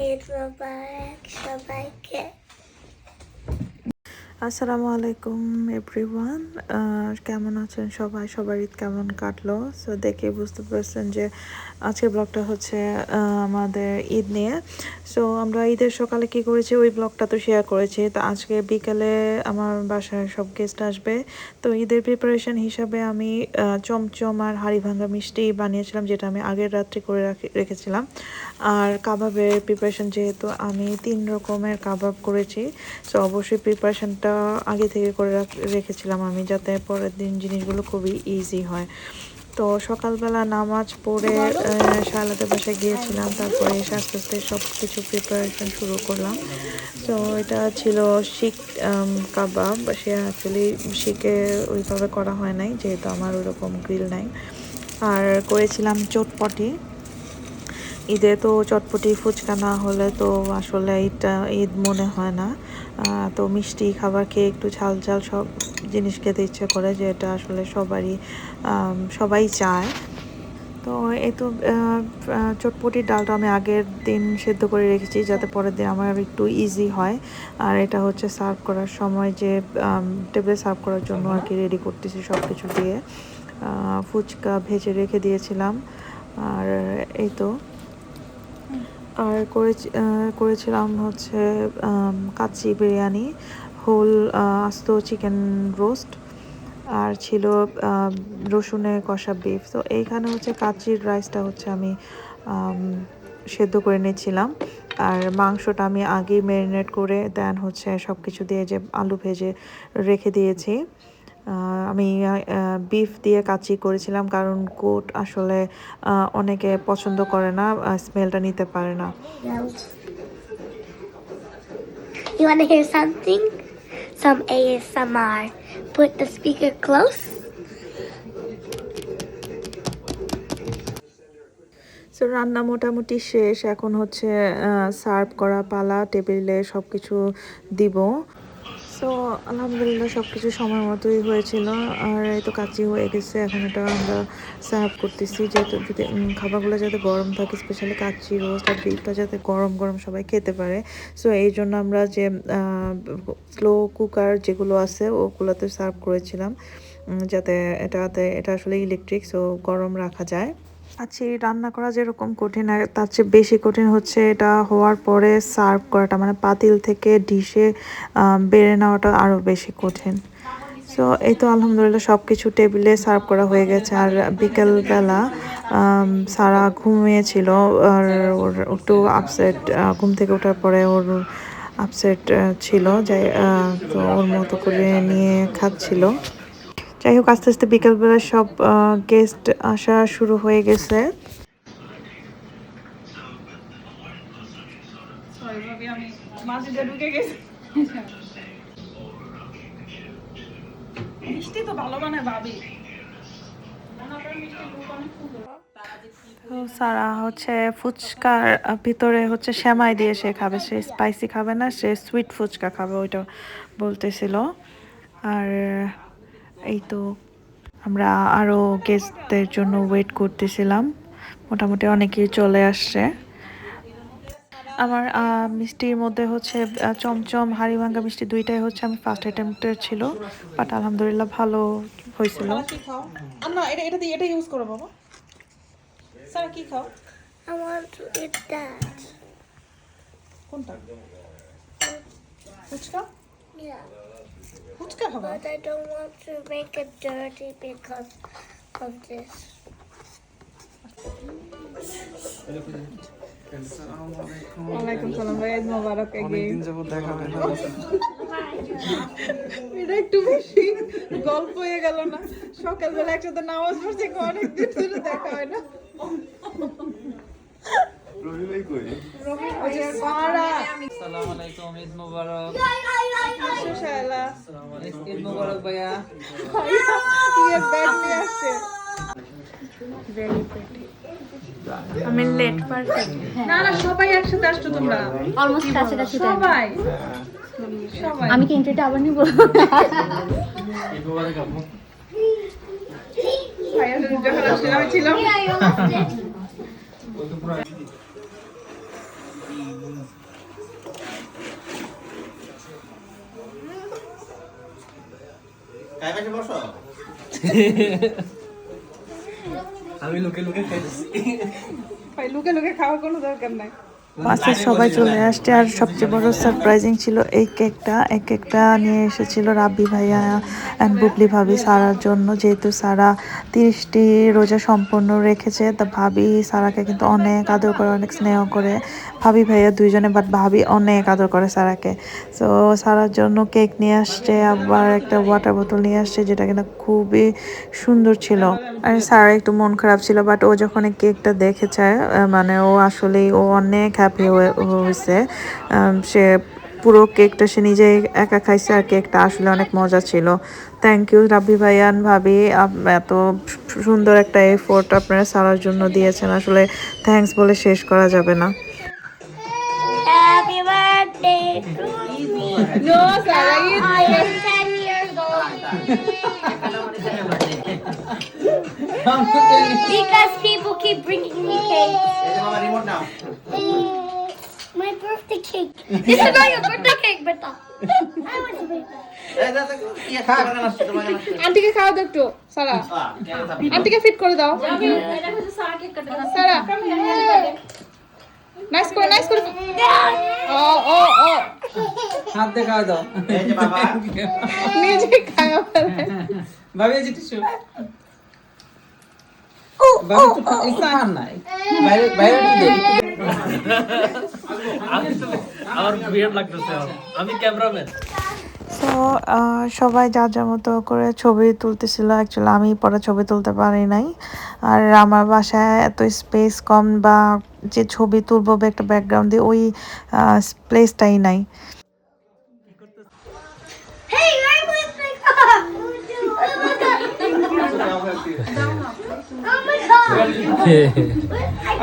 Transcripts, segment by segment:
ঈদ মোবারক সবাইকে আসসালামু আলাইকুম এভরিওয়ান কেমন আছেন সবাই? সবার ঈদ কেমন কাটলো? সো দেখে বুঝতে পারছেন যে আজকের ব্লগটা হচ্ছে আমাদের ঈদ নিয়ে। সো আমরা ঈদের সকালে কি করেছি? ওই ব্লগটা তো শেয়ার করেছি। তো আজকে বিকালে আমার বাসায় সব গেস্ট আসবে। তো ঈদের প্রিপারেশন হিসাবে আমি চমচম আর হাড়ি ভাঙ্গা মিষ্টি বানিয়েছিলাম, যেটা আমি আগের রাত্রে করে রাখি- রেখেছিলাম। আর কাবাবের প্রিপারেশন যেহেতু আমি তিন রকমের কাবাব করেছি সো অবশ্যই প্রিপারেশনটা আগে থেকে করে রাখ- রেখেছিলাম আমি যাতে পরের দিন জিনিসগুলো খুবই ইজি হয়। তো সকালবেলা নামাজ পড়ে শালাতে বাসায় গিয়েছিলাম তারপরে এসে আস্তে আস্তে সব কিছু প্রিপারেশন শুরু করলাম। তো এটা ছিল শিখ কাবাব সে অ্যাকচুয়ালি শিখে ওইভাবে করা হয় নাই যেহেতু আমার ওরকম গ্রিল নাই। আর করেছিলাম চটপটি। ঈদে তো চটপটি ফুচকা না হলে তো আসলে ঈদটা ঈদ মনে হয় না। তো মিষ্টি খাবার খেয়ে একটু ঝাল ঝাল সব জিনিস খেতে ইচ্ছে করে যেটা আসলে সবারই সবাই চায়। তো এই তো চটপটির ডালটা আমি আগের দিন সেদ্ধ করে রেখেছি যাতে পরের দিন আমার একটু ইজি হয়। আর এটা হচ্ছে সার্ভ করার সময় যে টেবিলে সার্ভ করার জন্য আর কি রেডি করতেছি সব কিছু দিয়ে ফুচকা ভেজে রেখে দিয়েছিলাম। আর এই তো। আর করেছি করেছিলাম হচ্ছে কাচ্চি বিরিয়ানি, হোল আস্ত চিকেন রোস্ট, আর ছিল রসুনের কষা বিফ তো এইখানে হচ্ছে কাচ্চির রাইসটা হচ্ছে আমি সেদ্ধ করে নিয়েছিলাম আর মাংসটা আমি আগেই ম্যারিনেট করে দেন হচ্ছে সব কিছু দিয়ে যে আলু ভেজে রেখে দিয়েছি। আমি বিফ দিয়ে কাচ্চি করেছিলাম কারণ গোট আসলে অনেকে পছন্দ করে না স্মেলটা নিতে পারে না You want to hear something? Some ASMR. Put the speaker close. So রান্না মোটামুটি শেষ এখন হচ্ছে সার্ভ করা পালা টেবিলে সব কিছু দিব সো আলহামদুলিল্লাহ সব কিছু সময় মতোই হয়েছিল। আর এই তো কাচি হয়ে গেছে, এখন এটা আমরা সার্ভ করতেছি। যেহেতু যদি খাবারগুলো যাতে গরম থাকে স্পেশালি কাচ্চি রোস্ট আর বিফটা যাতে গরম গরম সবাই খেতে পারে। সো এই জন্য আমরা যে স্লো কুকার যেগুলো আছে, ওগুলোতে সার্ভ করেছিলাম। যাতে এটাতে, এটা আসলে ইলেকট্রিক সো গরম রাখা যায়। আচ্ছা এই রান্না করা যেরকম কঠিন, আর তার চেয়ে বেশি কঠিন হচ্ছে এটা হওয়ার পরে সার্ভ করাটা মানে পাতিল থেকে ডিশে বেড়ে নেওয়াটা আরও বেশি কঠিন। সো এই তো আলহামদুলিল্লাহ সব কিছু টেবিলে সার্ভ করা হয়ে গেছে। আর বিকেলবেলা সারা ঘুমিয়েছিল, আর ওর একটু আপসেট ঘুম থেকে ওঠার পরে ওর আপসেট ছিল। যাই তো ওর মতো করে নিয়ে খাচ্ছিল। যাই হোক আস্তে আস্তে বিকেলবেলা সব গেস্ট আসা শুরু হয়ে গেছে। মিষ্টি তো ভালো বানায় ভাবি। তো সারা হচ্ছে ফুচকার ভিতরে হচ্ছে সেমাই দিয়ে সে খাবে সে স্পাইসি খাবে না সে সুইট ফুচকা খাবে ওইটা বলতেছিল। আর এই তো আমরা আরও গেস্টদের জন্য ওয়েট করতেছিলাম। মোটামুটি অনেকেই চলে আসছে। আমার মিষ্টির মধ্যে হচ্ছে চমচম হাড়ি ভাঙ্গা মিষ্টি দুইটাই হচ্ছে আমি ফার্স্ট অ্যাটেম্পটের ছিল। বাট আলহামদুলিল্লাহ ভালো হয়েছিল। না এটা এটা দিয়ে এটা ইউজ করো বাবা। স্যার কি খাও. কোনটা? ফুচকা. ফুচকা খাবা। But I don't want to make it dirty because of this. ওয়ালাইকুম সালাম ভাই ঈদ মোবারক অনেকদিন যাবত দেখা হয় না। এটা একটু বেশি গল্প হয়ে গেল না। সকালবেলা একসাথে নামাজ পড়ছি অনেকদিন ধরে দেখা হয় না। আসসালামু আলাইকুম ঈদ মোবারক। মোবারক ভাইয়া। আমি লেট পারফেক্ট না না সবাই একসাথে আসছো তোমরা। অলমোস্ট কাছাকাছি সবাই। সবাই। আমি কি আবার নিব? ভাইয়া যখন ছিলাম। আমি লোকে লোকে খাই ভাই লুকে লুকে খাওয়ার কোনো দরকার নাই। বাসে সবাই চলে আসছে আর সবচেয়ে বড় সারপ্রাইজিং ছিল এই কেকটা এই কেকটা নিয়ে এসেছিল রাব্বি ভাইয়া অ্যান্ড বুবলি ভাবি সারার জন্য। যেহেতু সারা তিরিশটি রোজা সম্পূর্ণ রেখেছে তা ভাবি সারাকে কিন্তু অনেক আদর করে অনেক স্নেহ করে। ভাবি ভাইয়া দুইজনে বাট ভাবি অনেক আদর করে সারাকে। সো সারার জন্য কেক নিয়ে আসছে আবার একটা ওয়াটার বোতল নিয়ে আসছে যেটা কিনা খুবই সুন্দর ছিল। আর সারা একটু মন খারাপ ছিল বাট ও যখন এই কেকটা দেখেছে মানে ও আসলেই ও অনেক হ্যাপি হয়েছে সে পুরো কেকটা সে নিজেই একা খাইছে আর কেকটা আসলে অনেক মজা ছিল। থ্যাংক ইউ রাব্বি ভাইয়ান ভাবি। এত সুন্দর একটা এফোর্ট আপনারা সারার জন্য দিয়েছেন। আসলে থ্যাঙ্কস বলে শেষ করা যাবে না। Happy birthday to me. No Sara Eid I am 10 years old. Because people keep bringing me cake. Birthday cake. This is not your birthday cake, beta. I want a birthday. আন্টিকে খাওয়া দাও একটু সারা। আন্টিকে ফিট করে দাও। সারা nice করে nice করে ও ও ও। হাত দিয়ে খাওয়া দাও। নিজে খাওয়া ভাবি টিস্যু। নাই। বাইরে বাইরে আমার বিয়ার লাগতেছে। আমি ক্যামেরাম্যান। সো সবাই যা যার মতো করে ছবি তুলতেছিল অ্যাকচুয়ালি আমি পরে ছবি তুলতে পারি নাই। আর আমার বাসায় এত স্পেস কম বা যে ছবি তুলবো বা একটা ব্যাকগ্রাউন্ড দিয়ে ওই প্লেসটাই নাই।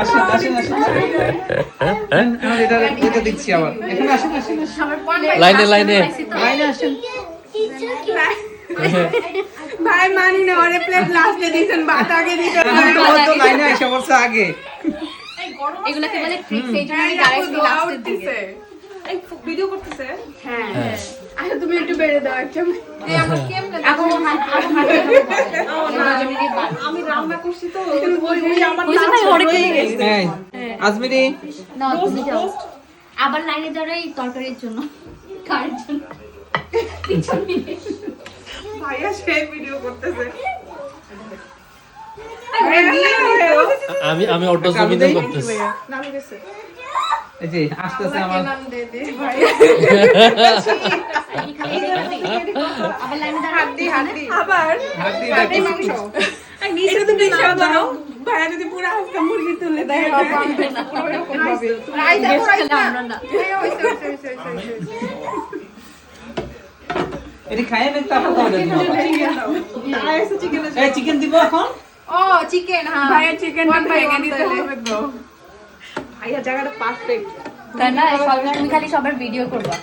আসেন আসেন আসেন। এটা এটা দিচ্ছি আবার। এখানে আসেন আসেন। আসেন লাইনে। লাইনে আসেন. ভাই মানি না ওরে প্লেট লাস্টে দিছেন ভাত আগে দিতে ও তো লাইনে এসে বলছে আগে। এগুলোকে বলে ট্রিক্স এই জন্য হ্যাঁ, লাস্টের দিকে। ভিডিও করতেছে। হ্যাঁ। আচ্ছা তুমি একটু বেড়ে দাও একটা এই আমরা কেমনে এখন আমি রান্না করছি তো আজমিরি? আবার লাইনে এই তরকারির জন্য। কারের জন্য? ভাইয়া সে ভিডিও করতেছে। আমি আমি অটো জমিতে করতেছি। এই যে আসতেছে আমার। নাম দে দে ভাই আবার লাইনে দাঁড়া হাড্ডি হাড্ডি আবার হাতি হাড্ডি দেখতেছি মাংস এটা তুমি নাম দাও ভাইয়া যদি পুরো হাফটা মুরগি তুলে দেয় রাই দেখো না। হ্যাঁ, তারপর চিকেন দিব এখন? ও চিকেন হ্যাঁ। ভাইয়া চিকেন ভেঙে দিতে হবে ভাইয়া জায়গাটা পারফেক্ট তাই না? তুমি খালি সবার ভিডিও করবা।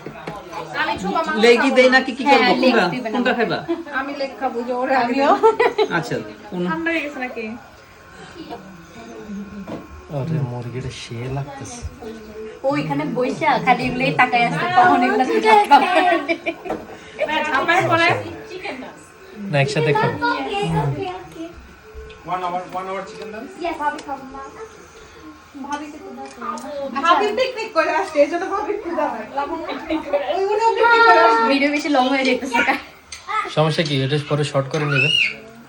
আমি ছোবা মাংস লেগি দেই নাকি কি হ্যাঁ, করব? কোনটা? কোনটা খাইবা? আমি লেখা বুঝো ওরে আমিও। আচ্ছা ঠান্ডা হয়ে গেছে নাকি? আরে মুরগিটা সে লাগতেছে। ওইখানে বইসা খালি এগুলোই তাকায় আছে কখন এগুলো থেকে খাবে? আমার পরে না একসাথে খাব। Okay. Yes, Bobby, come on. ভাবি পিকনিক করে ভিডিও বেশি লং হয়ে যেতেছে সমস্যা কি? এটা পরে শর্ট করে নেবে।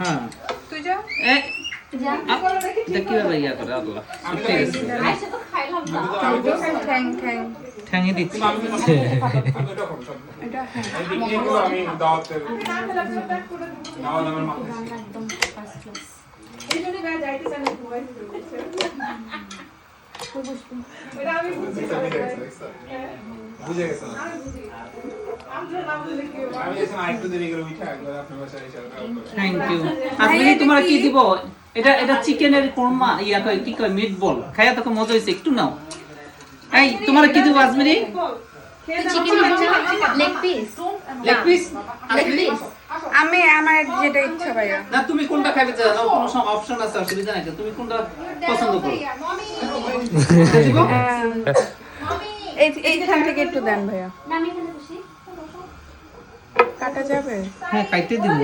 হ্যাঁ। তুই যা। কীভাবে ইয়া করে? আল্লাহ। ঠ্যাঙে দিচ্ছি। এই জন্য গায়ে যাইতে চান একটু ভয় করছে ওটা আমি বুঝছি বুঝে ইউ আজমিরি তোমার কি দিব? এটা এটা চিকেনের কোরমা ইয়া কি কয়? মিট বল খাইয়া তোকে মজা হয়েছে একটু নাও। এই, তোমার কি দিব, আজমিরি? পিস। আমি আমার যেটা ইচ্ছা ভাইয়া। না তুমি কোনটা খাইতে চাও কোনো সব অপশন আছে অসুবিধা নাই তো। তুমি কোনটা পছন্দ করো? এই এইখান থেকে একটু দেন ভাইয়া। কাটা যাবে? হ্যাঁ কাইতে দিব।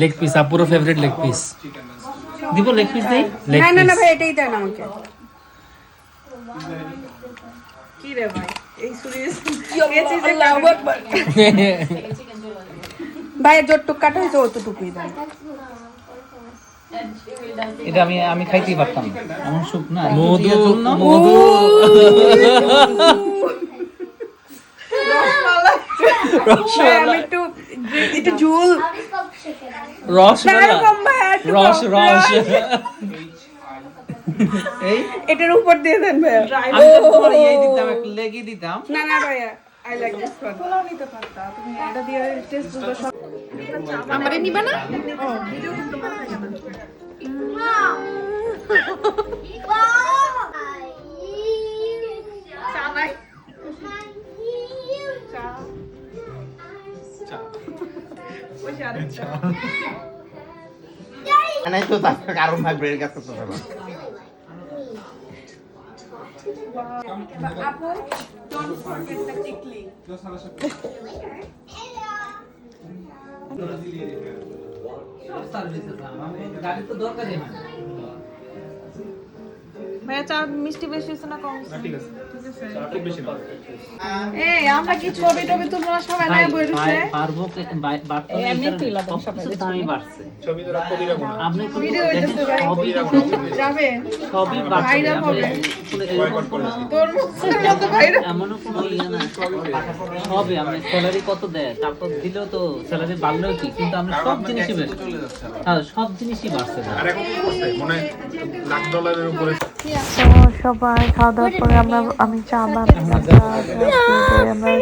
লেগ পিস আপুরো ফেভারিট লেগ পিস দিব লেগ পিস দেই? না না না ভাই এটাই দেন আমাকে। কি রে ভাই? এই সুরিয়ে ভাই যতটুক কাটা হয়েছে অতটুকুই এটা আমি আমি খাইতেই পারতাম। এমন সুপ না। একটু মধু। মধু। রস রস। রস। এই? এটার উপর দিয়ে দেন ভাই আমি তো তোমার ইয়ে দিতাম না না ভাইয়া আই লাইক দিস ওয়ান পোলাও নিতে পারতা তুমি এটা দিয়ে টেস্ট বুঝবা সব আমারে নিবা না? ও ভিডিও কিন্তু ভালো না চা নাই চা ওই যে আরেক চা নাই তো তার। Wow. Apple, don't forget the tickling. Later. Hello. Hello. ভাইয়া চা মিষ্টি বেশি হয়েছে না কম? ঠিক আছে। চা খুব বেশি না। এই আমরা কি ছবি টবি তুলবো না? সবাই না বই পারব বাড়ছে। ছবি তো আপনি ভিডিও হইতেছে ভাই। যাবে? বাড়ছে। হবে। তোর মতো এমনও কোনো ইয়ে না সবই আপনি স্যালারি কত দেয়? তারপর দিলেও তো স্যালারি বাড়লেও কি? কিন্তু আপনি সব জিনিসই বেশ হ্যাঁ সব জিনিসই বাড়ছে আর এখন কি করছে মনে লাখ ডলারের উপরে তো সবাই খাওয়া দাওয়ার পরে আমরা আমি চা বানালাম আমরা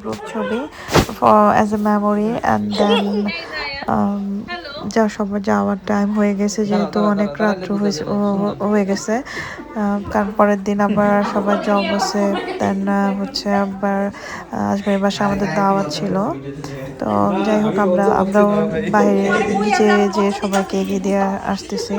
গ্রুপ ছবি as a memory and then যা সবার যাওয়ার টাইম হয়ে গেছে যেহেতু অনেক রাত্র হয়েছে হয়ে গেছে কারণ পরের দিন আবার সবার জব আছে দেন হচ্ছে আবার আজমের বাসা আমাদের দাওয়াত ছিল। তো যাই হোক আমরা আমরাও বাইরে নিচে যে সবাইকে এগিয়ে দিয়ে আসতেছি।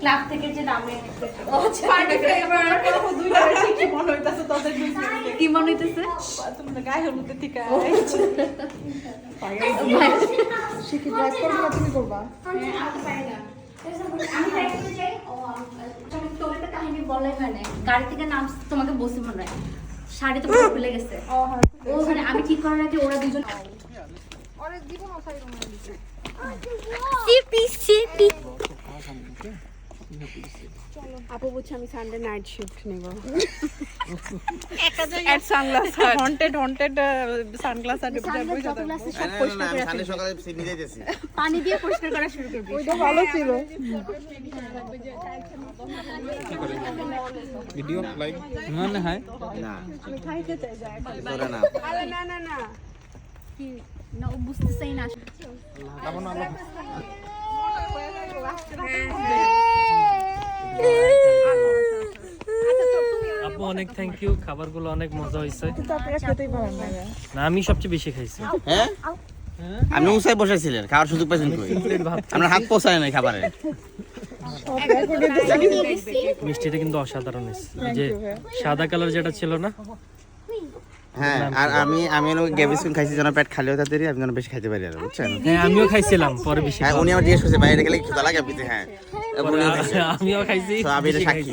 ক্লাব থেকে যে নামে। পার্টি ফেভার দুইটা কি মনে হইতাছে তোদের কি মনে হইতেছে? তোমরা গায়ে হলুদে থেকে শিখি ড্রাইভ করব না তুমি করবা তোমার কাহিনী বলাই হয় না গাড়ি থেকে নাম তোমাকে বসে মনে হয়। শাড়ি তো পুরো খুলে গেছে। ও মানে আমি ঠিক করার আগে ওরা দুজন Sippy, sippy. আপু বলছে আমি সানডে নাইট শিফট নেব। At sunglass haunted haunted sunglass R sunglass সব পরিষ্কার করে সামনে সকালে সিডনি যাইতেছি পানি দিয়ে পরিষ্কার করা শুরু করবি। ওইটা ভালো ছিল। ভিডিও লাইক মনে হয় না তোরা না আরে না না না। কি? না ও বুঝতেছেই না। আপু অনেক থ্যাংক ইউ খাবারগুলো অনেক মজা হয়েছে কিন্তু আপনারা খেতেই পারেন না না আমি সবচেয়ে বেশি খাইছি। হ্যাঁ? আপনি উসাই বসাইছিলেন খাওয়ার সুযোগ পাইছেন কই? আমরা হাত পোষায় নাই খাবারে মিষ্টিটা কিন্তু অসাধারণ যে সাদা কালার যেটা ছিল না? হ্যাঁ আর আমি খাইছি যেন পেট আমি যেন বেশি খাইতে পারি আর বুঝছেন? হ্যাঁ আমিও খাইছিলাম পরে বেশি হ্যাঁ উনি আমার জিজ্ঞেস করছে বাইরে গেলে খেতে লাগে? হ্যাঁ। আমিও খাইছি। তো আমি এটা বেশি সাক্ষী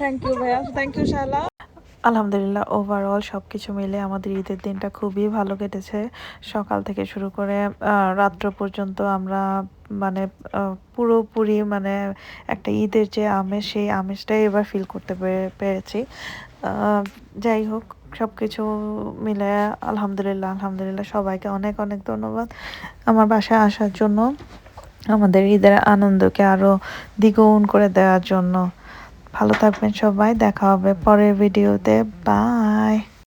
থ্যাংক ইউ ভাইয়া। থ্যাংক ইউ শালা। আলহামদুলিল্লাহ ওভারঅল সব কিছু মিলে আমাদের ঈদের দিনটা খুবই ভালো কেটেছে। সকাল থেকে শুরু করে রাত্র পর্যন্ত আমরা মানে পুরোপুরি মানে একটা ঈদের যে আমেজ সেই আমেজটাই এবার ফিল করতে পেরেছি। যাই হোক সব কিছু মিলে আলহামদুলিল্লাহ আলহামদুলিল্লাহ, সবাইকে অনেক অনেক ধন্যবাদ আমার বাসায় আসার জন্য, আমাদের ঈদের আনন্দকে আরও দ্বিগুণ করে দেওয়ার জন্য। ভালো থাকবেন সবাই, দেখা হবে পরের ভিডিওতে বাই